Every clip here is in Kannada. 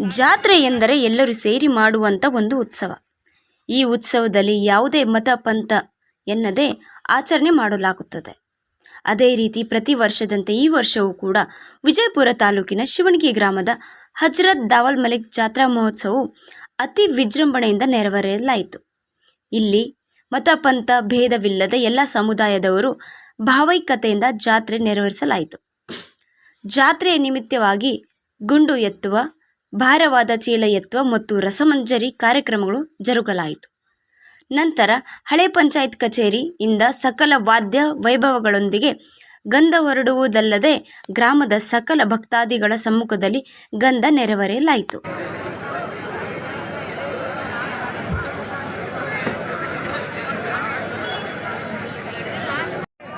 ಜಾತ್ರೆ ಎಂದರೆ ಎಲ್ಲರೂ ಸೇರಿ ಮಾಡುವಂಥ ಒಂದು ಉತ್ಸವ. ಈ ಉತ್ಸವದಲ್ಲಿ ಯಾವುದೇ ಮತ ಪಂಥ ಎನ್ನದೇ ಆಚರಣೆ ಮಾಡಲಾಗುತ್ತದೆ. ಅದೇ ರೀತಿ ಪ್ರತಿ ವರ್ಷದಂತೆ ಈ ವರ್ಷವೂ ಕೂಡ ವಿಜಯಪುರ ತಾಲೂಕಿನ ಶಿವಣಗಿ ಗ್ರಾಮದ ಹಜರತ್ ದಾವಲ್ ಮಲಿಕ್ ಜಾತ್ರಾ ಮಹೋತ್ಸವವು ಅತಿ ವಿಜೃಂಭಣೆಯಿಂದ ನೆರವೇರಲಾಯಿತು. ಇಲ್ಲಿ ಮತ ಪಂಥ ಭೇದವಿಲ್ಲದೆ ಎಲ್ಲ ಸಮುದಾಯದವರು ಭಾವೈಕ್ಯತೆಯಿಂದ ಜಾತ್ರೆ ನೆರವೇರಿಸಲಾಯಿತು. ಜಾತ್ರೆಯ ನಿಮಿತ್ತವಾಗಿ ಗುಂಡು ಎತ್ತುವ ಭಾರವಾದ ಚೀಲ ಎತ್ತುವ ಮತ್ತು ರಸಮಂಜರಿ ಕಾರ್ಯಕ್ರಮಗಳು ಜರುಗಲಾಯಿತು. ನಂತರ ಹಳೆ ಪಂಚಾಯತ್ ಕಚೇರಿಯಿಂದ ಸಕಲ ವಾದ್ಯ ವೈಭವಗಳೊಂದಿಗೆ ಗಂಧ ಹೊರಡುವುದಲ್ಲದೆ ಗ್ರಾಮದ ಸಕಲ ಭಕ್ತಾದಿಗಳ ಸಮ್ಮುಖದಲ್ಲಿ ಗಂಧ ನೆರವೇರಲಾಯಿತು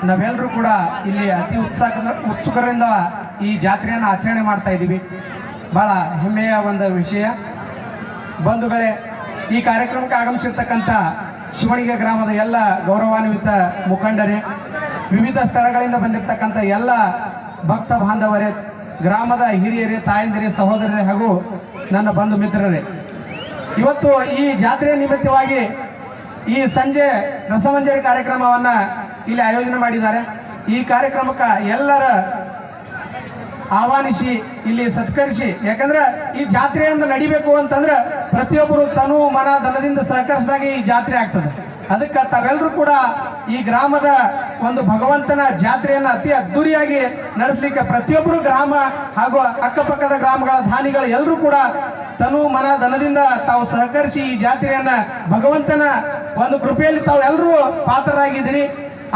ನಾವೆಲ್ಲರೂ ಕೂಡ ಇಲ್ಲಿ ಅತಿ ಉತ್ಸಾಹ ಉತ್ಸುಕರಿಂದ ಈ ಜಾತ್ರೆಯನ್ನು ಆಚರಣೆ ಮಾಡ್ತಾ ಇದ್ದೀವಿ. ಬಹಳ ಹೆಮ್ಮೆಯ ಒಂದು ವಿಷಯ. ಬಂಧುಗಳೇ ಈ ಕಾರ್ಯಕ್ರಮಕ್ಕೆ ಆಗಮಿಸಿರ್ತಕ್ಕಂಥ ಶಿವಣಿಗೆ ಗ್ರಾಮದ ಎಲ್ಲ ಗೌರವಾನ್ವಿತ ಮುಖಂಡರೇ, ವಿವಿಧ ಸ್ಥಳಗಳಿಂದ ಬಂದಿರತಕ್ಕಂಥ ಎಲ್ಲ ಭಕ್ತ ಬಾಂಧವರೇ, ಗ್ರಾಮದ ಹಿರಿಯರೇ, ತಾಯಂದಿರೇ, ಸಹೋದರರೇ ಹಾಗೂ ನನ್ನ ಬಂಧು ಮಿತ್ರರೇ. ಇವತ್ತು ಈ ಜಾತ್ರೆ ನಿಮಿತ್ತವಾಗಿ ಈ ಸಂಜೆ ರಸಮಂಜರಿ ಕಾರ್ಯಕ್ರಮವನ್ನು ಇಲ್ಲಿ ಆಯೋಜನೆ ಮಾಡಿದ್ದಾರೆ. ಈ ಕಾರ್ಯಕ್ರಮಕ್ಕೆ ಎಲ್ಲರ ಆಹ್ವಾನಿಸಿ, ಇಲ್ಲಿ ಸತ್ಕರಿಸಿ. ಯಾಕಂದ್ರೆ ಈ ಜಾತ್ರೆಯಿಂದ ನಡಿಬೇಕು ಅಂತಂದ್ರೆ ಪ್ರತಿಯೊಬ್ಬರು ತನು ಮನ ಧನದಿಂದ ಸಹಕರಿಸಿದಾಗ ಈ ಜಾತ್ರೆ ಆಗ್ತದೆ. ಅದಕ್ಕೆ ತಾವೆಲ್ಲರೂ ಕೂಡ ಈ ಗ್ರಾಮದ ಒಂದು ಭಗವಂತನ ಜಾತ್ರೆಯನ್ನ ಅತಿ ಅದ್ದೂರಿಯಾಗಿ ನಡೆಸಲಿಕ್ಕೆ ಪ್ರತಿಯೊಬ್ಬರು ಗ್ರಾಮ ಹಾಗೂ ಅಕ್ಕಪಕ್ಕದ ಗ್ರಾಮಗಳ ದಾನಿಗಳು ಎಲ್ಲರೂ ಕೂಡ ತನು ಮನ ಧನದಿಂದ ತಾವು ಸಹಕರಿಸಿ ಈ ಜಾತ್ರೆಯನ್ನ ಭಗವಂತನ ಒಂದು ಕೃಪೆಯಲ್ಲಿ ತಾವು ಎಲ್ಲರೂ ಪಾತ್ರರಾಗಿದ್ದೀರಿ.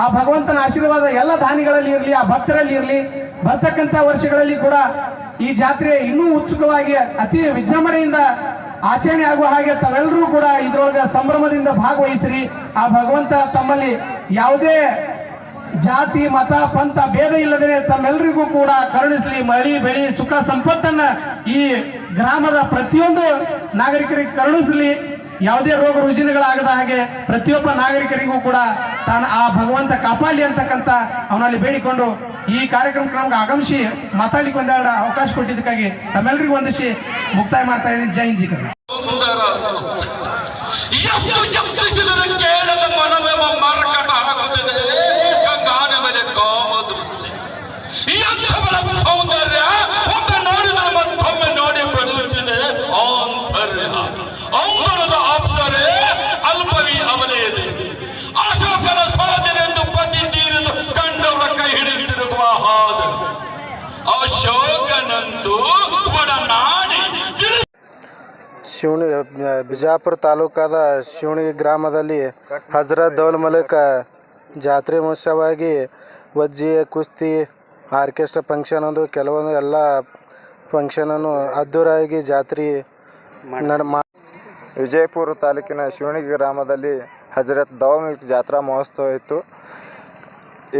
ಆ ಭಗವಂತನ ಆಶೀರ್ವಾದ ಎಲ್ಲ ದಾನಿಗಳಲ್ಲಿ ಇರಲಿ, ಆ ಭಕ್ತರಲ್ಲಿ ಇರಲಿ. ಬರ್ತಕ್ಕಂಥ ವರ್ಷಗಳಲ್ಲಿ ಕೂಡ ಈ ಜಾತ್ರೆ ಇನ್ನೂ ಉತ್ಸುಕವಾಗಿ ಅತಿ ವಿಜೃಂಭಣೆಯಿಂದ ಆಚರಣೆ ಆಗುವ ಹಾಗೆ ತಾವೆಲ್ಲರೂ ಕೂಡ ಇದರೊಳಗೆ ಸಂಭ್ರಮದಿಂದ ಭಾಗವಹಿಸಿರಿ. ಆ ಭಗವಂತ ತಮ್ಮಲ್ಲಿ ಯಾವುದೇ ಜಾತಿ, ಮತ, ಪಂಥ ಭೇದ ಇಲ್ಲದೇ ತಮ್ಮೆಲ್ಲರಿಗೂ ಕೂಡ ಕರುಣಿಸಲಿ ಮಳಿ ಬೆಳಿ, ಸುಖ ಸಂಪತ್ತನ್ನ ಈ ಗ್ರಾಮದ ಪ್ರತಿಯೊಂದು ನಾಗರಿಕರಿಗೆ ಕರುಣಿಸಲಿ. ಯಾವುದೇ ರೋಗ ರುಜಿನಗಳಾಗದ ಹಾಗೆ ಪ್ರತಿಯೊಬ್ಬ ನಾಗರಿಕರಿಗೂ ಕೂಡ ತಾನು ಆ ಭಗವಂತ ಕಾಪಾಡಲಿ ಅಂತಕ್ಕಂಥ ಅವನಲ್ಲಿ ಬೇಡಿಕೊಂಡು ಈ ಕಾರ್ಯಕ್ರಮಕ್ಕೆ ನಮ್ಗೆ ಆಗಮಿಸಿ ಮಾತಾಡ್ಲಿಕ್ಕೆ ಒಂದೆರಡು ಅವಕಾಶ ಕೊಟ್ಟಿದ್ದಕ್ಕಾಗಿ ತಮ್ಮೆಲ್ಲರಿಗೂ ವಂದಿಸಿ ಮುಕ್ತಾಯ ಮಾಡ್ತಾ ಇದ್ದೀನಿ. ಜೈ ಹಿಂದ್ ಜಿ ಸೌಂದರ್ಯ ಒಮ್ಮೆ ನೋಡಿದರೆ ಮತ್ತೊಮ್ಮೆ ನೋಡಿ ಬೆಳೆಯುತ್ತಿದೆ ಒಡನಾಡಿ ಶಿವಣಿ ಬಿಜಾಪುರ ತಾಲೂಕಾದ ಶಿವಣಿ ಗ್ರಾಮದಲ್ಲಿ ಹಜರತ್ ದೌಲ್ ಮಲಕ ಜಾತ್ರೆ ಮಹೋತ್ಸವವಾಗಿ ವಜ್ಜಿ ಕುಸ್ತಿ ಆರ್ಕೆಸ್ಟ್ರಾ ಫಂಕ್ಷನ್ ಒಂದು ಕೆಲವೊಂದು ಎಲ್ಲ ಫಂಕ್ಷನನ್ನು ಅದ್ದೂರಾಗಿ ಜಾತ್ರೆ ವಿಜಯಪುರ ತಾಲೂಕಿನ ಶಿವಣಿ ಗ್ರಾಮದಲ್ಲಿ ಹಜರತ್ ದೌಲ್ ಜಾತ್ರಾ ಮಹೋತ್ಸವ ಇತ್ತು.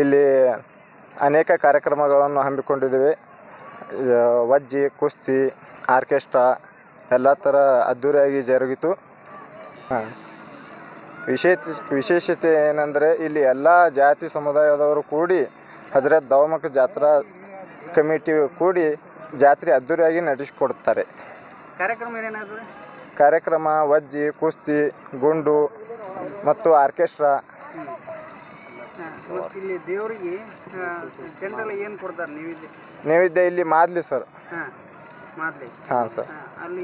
ಇಲ್ಲಿ ಅನೇಕ ಕಾರ್ಯಕ್ರಮಗಳನ್ನು ಹಮ್ಮಿಕೊಂಡಿದ್ದೇವೆ. ವಜ್ಜಿ ಕುಸ್ತಿ ಆರ್ಕೆಸ್ಟ್ರಾ ಎಲ್ಲ ಥರ ಅದ್ಧೂರಿಯಾಗಿ ಜರುಗಿತು. ಹಾಂ. ವಿಶೇಷ ವಿಶೇಷತೆ ಏನಂದರೆ ಇಲ್ಲಿ ಎಲ್ಲ ಜಾತಿ ಸಮುದಾಯದವರು ಕೂಡಿ ಹಜರತ್ ದವಮಕ್ ಜಾತ್ರಾ ಕಮಿಟಿ ಕೂಡಿ ಜಾತ್ರೆ ಅದ್ಧೂರಿಯಾಗಿ ನಡೆಸಿಕೊಡ್ತಾರೆ. ಕಾರ್ಯಕ್ರಮ ಏನೇನಾದರೂ? ಕಾರ್ಯಕ್ರಮ ವಜ್ಜಿ ಕುಸ್ತಿ ಗುಂಡು ಮತ್ತು ಆರ್ಕೆಸ್ಟ್ರಾ ಇಲ್ಲಿ ದೇವರಿಗೆ ಜನರಲ್ ಏನು ಕೊಡ್ತಾರೆ ನೀವು ಇಲ್ಲಿ ನೈವೇದ್ಯ ಇಲ್ಲಿ ಮಾದ್ಲಿ ಸರ್. ಹಾಂ ಸರ್. ಅಲ್ಲಿ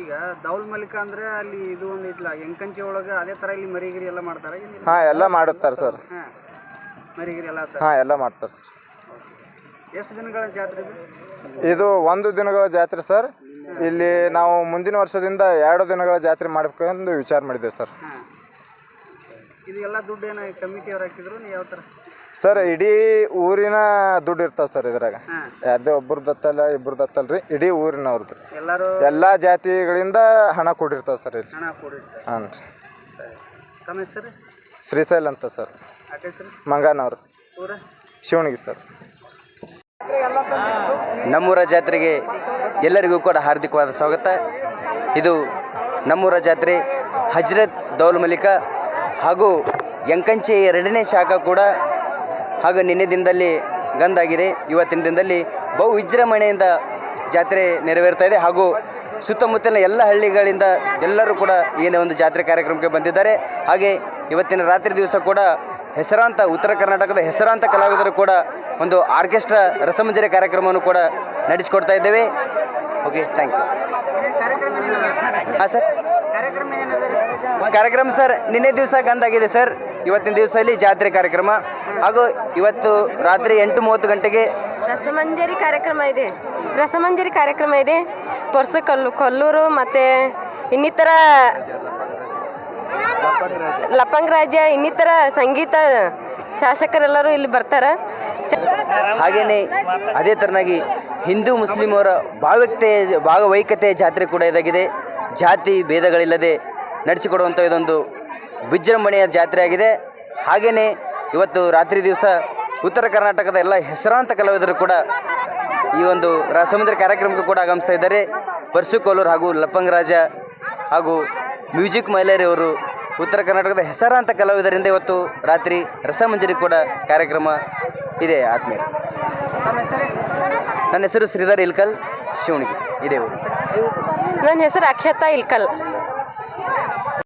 ಈಗ ದೌಲ್ ಮಲಿಕ ಅಂದ್ರೆ ಅಲ್ಲಿ ಇದು ಒಂದು ಇದ್ಲ ಎಂಕಂಚಿ ಒಳಗೆ ಅದೇ ಥರ ಇಲ್ಲಿ ಮರಿಗಿರಿ ಎಲ್ಲ ಮಾಡ್ತಾರೆ? ಹಾಂ ಎಲ್ಲ ಮಾಡುತ್ತಾರೆ ಸರ್. ಹಾಂ ಮರಿಗಿರಿ ಎಲ್ಲ ಹಾಂ ಎಲ್ಲ ಮಾಡ್ತಾರೆ ಸರ್. ಎಷ್ಟು ದಿನಗಳ ಜಾತ್ರೆ ಇದು? ಒಂದು ದಿನಗಳ ಜಾತ್ರೆ ಸರ್. ಇಲ್ಲಿ ನಾವು ಮುಂದಿನ ವರ್ಷದಿಂದ ಎರಡು ದಿನಗಳ ಜಾತ್ರೆ ಮಾಡಬೇಕೆಂದು ವಿಚಾರ ಮಾಡಿದ್ದೇವೆ ಸರ್. ಇದು ಎಲ್ಲ ದುಡ್ಡು ಏನು ಕಮಿಟಿಯವ್ರು ಹಾಕಿದ್ರು? ನೀವು ಯಾವ ಥರ ಸರ್ ಇಡೀ ಊರಿನ ದುಡ್ಡು ಇರ್ತಾವ ಸರ್ ಇದ್ರಾಗ. ಯಾರ್ದೇ ಒಬ್ಬರು ದತ್ತಲ್ಲ ಒಬ್ರದತ್ತಲ್ಲ ಇಬ್ರದತ್ತಲ್ರಿ ಇಡೀ ಊರಿನವ್ರದ್ದು ಎಲ್ಲರೂ ಎಲ್ಲಾ ಜಾತಿಗಳಿಂದ ಹಣ ಕೊಡಿರ್ತಾವ ಸರ್ ಇಲ್ಲಿ. ಹಣ ಕೊಡಿರ್ತಾರೆ ಹಾಂ ರೀ. ತಮ್ಮ ಹೆಸರು? ಶ್ರೀಶೈಲ್ ಅಂತ ಸರ್. ಆಟ ಸರ್ ಮಂಗಾನವ್ರು. ಊರ? ಶಿವಣಗಿ ಸರ್. ನಮ್ಮೂರ ಜಾತ್ರೆಗೆ ಎಲ್ಲರಿಗೂ ಕೂಡ ಹಾರ್ದಿಕವಾದ ಸ್ವಾಗತ. ಇದು ನಮ್ಮೂರ ಜಾತ್ರೆ ಹಜ್ರತ್ ದೌಲ್ ಮಲಿಕ ಹಾಗೂ ಯಂಕಂಚಿ ಎರಡನೇ ಶಾಖ ಕೂಡ ಹಾಗೂ ನಿನ್ನೆ ದಿನದಲ್ಲಿ ಗಂದಾಗಿದೆ. ಇವತ್ತಿನ ದಿನದಲ್ಲಿ ಬಹು ವಿಜೃಂಭಣೆಯಿಂದ ಜಾತ್ರೆ ನೆರವೇರ್ತಾ ಇದೆ ಹಾಗೂ ಸುತ್ತಮುತ್ತಲಿನ ಎಲ್ಲ ಹಳ್ಳಿಗಳಿಂದ ಎಲ್ಲರೂ ಕೂಡ ಏನೇ ಒಂದು ಜಾತ್ರೆ ಕಾರ್ಯಕ್ರಮಕ್ಕೆ ಬಂದಿದ್ದಾರೆ. ಹಾಗೆ ಇವತ್ತಿನ ರಾತ್ರಿ ದಿವಸ ಕೂಡ ಹೆಸರಾಂತ ಉತ್ತರ ಕರ್ನಾಟಕದ ಹೆಸರಾಂತ ಕಲಾವಿದರು ಕೂಡ ಒಂದು ಆರ್ಕೆಸ್ಟ್ರಾ ರಸಮಂಜರಿ ಕಾರ್ಯಕ್ರಮವನ್ನು ಕೂಡ ನಡೆಸಿಕೊಡ್ತಾ ಇದ್ದೇವೆ. ಓಕೆ ಥ್ಯಾಂಕ್ ಯು ಹಾಂ ಸರ್. ಕಾರ್ಯಕ್ರಮ ಸರ್ ನಿನ್ನೆ ದಿವಸ ಗಂದಾಗಿದೆ ಸರ್. ಇವತ್ತಿನ ದಿವಸ ಅಲ್ಲಿ ಜಾತ್ರೆ ಕಾರ್ಯಕ್ರಮ. ಹಾಗೂ ಇವತ್ತು ರಾತ್ರಿ ಎಂಟು ಮೂವತ್ತು ಗಂಟೆಗೆ ರಸಮಂಜರಿ ಕಾರ್ಯಕ್ರಮ ಇದೆ. ರಸಮಂಜರಿ ಕಾರ್ಯಕ್ರಮ ಇದೆ. ಪೊರ್ಸ ಕಲ್ಲು ಕೊಲ್ಲೂರು ಮತ್ತು ಇನ್ನಿತರ ಲಪಂಗ್ ರಾಜ್ಯ ಇನ್ನಿತರ ಸಂಗೀತ ಶಾಸಕರೆಲ್ಲರೂ ಇಲ್ಲಿ ಬರ್ತಾರೆ. ಹಾಗೇನೆ ಅದೇ ತರನಾಗಿ ಹಿಂದೂ ಮುಸ್ಲಿಮರ ಭಾವೈಕ್ಯತೆ ಭಾಗವೈಕ್ಯತೆ ಜಾತ್ರೆ ಕೂಡ ಇದಾಗಿದೆ. ಜಾತಿ ಭೇದಗಳಿಲ್ಲದೆ ನಡೆಸಿಕೊಡುವಂಥ ಇದೊಂದು ವಿಜೃಂಭಣೆಯ ಜಾತ್ರೆ ಆಗಿದೆ ಹಾಗೆಯೇ ಇವತ್ತು ರಾತ್ರಿ ದಿವಸ ಉತ್ತರ ಕರ್ನಾಟಕದ ಎಲ್ಲ ಹೆಸರಾಂತ ಕಲಾವಿದರು ಕೂಡ ಈ ಒಂದು ರಸಮುದ್ರ ಕಾರ್ಯಕ್ರಮಕ್ಕೆ ಕೂಡ ಆಗಮಿಸ್ತಾ ಇದ್ದಾರೆ. ಪರ್ಸು ಕೋಲೂರು ಹಾಗೂ ಲಪ್ಪಂಗರಾಜ ಹಾಗೂ ಮ್ಯೂಸಿಕ್ ಮೈಲೇರಿ ಅವರು ಉತ್ತರ ಕರ್ನಾಟಕದ ಹೆಸರಾಂತ ಕಲಾವಿದರಿಂದ ಇವತ್ತು ರಾತ್ರಿ ರಸಮಂಜರಿ ಕೂಡ ಕಾರ್ಯಕ್ರಮ ಇದೆ ಆತ್ಮೀಯರು. ನನ್ನ ಹೆಸರು ಶ್ರೀಧರ್ ಇಲ್ಕಲ್, ಶಿವಣಿಗೆ. ಇದೆ ನನ್ನ ಹೆಸರು ಅಕ್ಷತಾ ಇಲ್ಕಲ್.